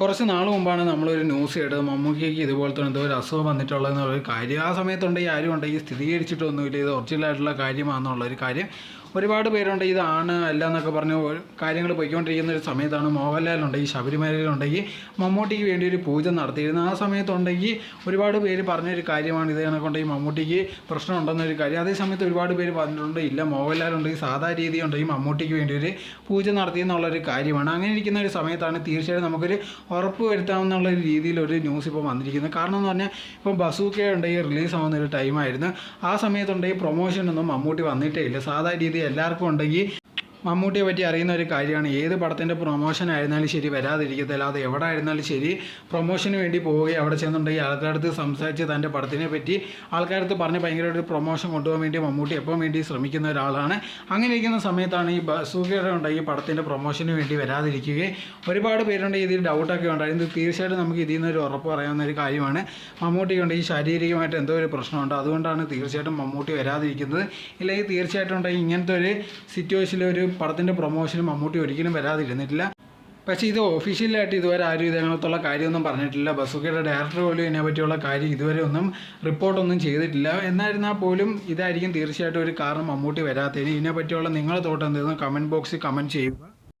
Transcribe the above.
കുറച്ച് നാൾ മുമ്പാണ് നമ്മളൊരു ന്യൂസ് കേട്ടത്. മമ്മൂക്കിക്ക് ഇതുപോലത്തെ എന്തോ ഒരു അസുഖം വന്നിട്ടുള്ളതെന്ന് ഒരു കാര്യം. ആ സമയത്തുണ്ടെങ്കിൽ ആരും ഉണ്ടെങ്കിൽ സ്ഥിരീകരിച്ചിട്ടൊന്നുമില്ല. ഇത് ഒറിജിനലായിട്ടുള്ള കാര്യമാണെന്നുള്ളൊരു കാര്യം. ഒരുപാട് പേരുണ്ട്. ഇതാണ് അല്ല എന്നൊക്കെ പറഞ്ഞ് കാര്യങ്ങൾ പോയിക്കൊണ്ടിരിക്കുന്ന ഒരു സമയത്താണ് മോഹൻലാലുണ്ടെങ്കിൽ ശബരിമലയിലുണ്ടെങ്കിൽ മമ്മൂട്ടിക്ക് വേണ്ടി ഒരു പൂജ നടത്തിയിരുന്നു. ആ സമയത്തുണ്ടെങ്കിൽ ഒരുപാട് പേര് പറഞ്ഞൊരു കാര്യമാണ് ഇത് കണക്കുണ്ടെങ്കിൽ മമ്മൂട്ടിക്ക് പ്രശ്നമുണ്ടെന്നൊരു കാര്യം. അതേ സമയത്ത് ഒരുപാട് പേര് പറഞ്ഞിട്ടുണ്ട് ഇല്ല മോഹൻലാലുണ്ടെങ്കിൽ സാധാ രീതി ഉണ്ടെങ്കിൽ മമ്മൂട്ടിക്ക് വേണ്ടി ഒരു പൂജ നടത്തി എന്നുള്ളൊരു കാര്യമാണ്. അങ്ങനെ ഇരിക്കുന്ന ഒരു സമയത്താണ് തീർച്ചയായും നമുക്കൊരു ഉറപ്പ് വരുത്താമെന്നുള്ള രീതിയിൽ ഒരു ന്യൂസ് ഇപ്പോൾ വന്നിരിക്കുന്നത് കാരണം എന്ന് പറഞ്ഞാൽ ഇപ്പോൾ ബസൂക്ക ഉണ്ടെങ്കിൽ റിലീസ് ആവുന്ന ഒരു ടൈമായിരുന്നു ആ സമയത്തുണ്ടെങ്കിൽ പ്രൊമോഷനൊന്നും മമ്മൂട്ടി വന്നിട്ടേ ഇല്ല. സാധാരണ രീതി എല്ലാവർക്കും ഉണ്ടെങ്കിൽ മമ്മൂട്ടിയെ പറ്റി അറിയുന്ന ഒരു കാര്യമാണ്. ഏത് പടത്തിന്റെ പ്രൊമോഷൻ ആയിരുന്നാലും ശരി വരാതിരിക്കത്തില്ല. അത് എവിടെ ആയിരുന്നാലും ശരി പ്രൊമോഷന് വേണ്ടി പോവുകയും അവിടെ ചെന്നുണ്ടെങ്കിൽ ആൾക്കാരടുത്ത് സംസാരിച്ച് തന്റെ പടത്തിനെ പറ്റി ആൾക്കാരടുത്ത് പറഞ്ഞ് ഭയങ്കര ഒരു പ്രൊമോഷൻ കൊണ്ടുപോകാൻ വേണ്ടി മമ്മൂട്ടി എപ്പോൾ വേണ്ടി ശ്രമിക്കുന്ന ഒരാളാണ്. അങ്ങനെ ഇരിക്കുന്ന സമയത്താണ് ഈ ബസൂക്കയുടെ ഉണ്ടെങ്കിൽ പടത്തിന്റെ പ്രൊമോഷന് വേണ്ടി വരാതിരിക്കുകയും ഒരുപാട് പേരുണ്ട് ഇതിൽ ഡൗട്ടൊക്കെ ഉണ്ടായിരുന്നു തീർച്ചയായിട്ടും നമുക്ക് ഇതിൽ നിന്നൊരു ഉറപ്പ് പറയാവുന്ന ഒരു കാര്യമാണ്. മമ്മൂട്ടിക്ക് ഈ ശാരീരികമായിട്ട് എന്തോ ഒരു പ്രശ്നമുണ്ട്. അതുകൊണ്ടാണ് തീർച്ചയായിട്ടും മമ്മൂട്ടി വരാതിരിക്കുന്നത്. ഇല്ലെങ്കിൽ തീർച്ചയായിട്ടും ഉണ്ടെങ്കിൽ ഇങ്ങനത്തെ ഒരു സിറ്റുവേഷനിൽ ഒരു പടത്തിന്റെ പ്രൊമോഷനും മമ്മൂട്ടി ഒരിക്കലും വരാതിരുന്നിട്ടില്ല. പക്ഷേ ഇത് ഒഫീഷ്യലായിട്ട് ഇതുവരെ ആരും ഇതിനകത്തുള്ള കാര്യമൊന്നും പറഞ്ഞിട്ടില്ല. ബസുക്കയുടെ ഡയറക്ടർ പോലും ഇതിനെ പറ്റിയുള്ള കാര്യം ഇതുവരെ ഒന്നും റിപ്പോർട്ടൊന്നും ചെയ്തിട്ടില്ല. എന്നായിരുന്നാൽ പോലും ഇതായിരിക്കും തീർച്ചയായിട്ടും ഒരു കാരണം മമ്മൂട്ടി വരാത്തതിന് ഇതിനെ പറ്റിയുള്ള നിങ്ങളുടെ തോട്ടം എന്തെന്ന് കമന്റ് ബോക്സിൽ കമന്റ് ചെയ്യുക.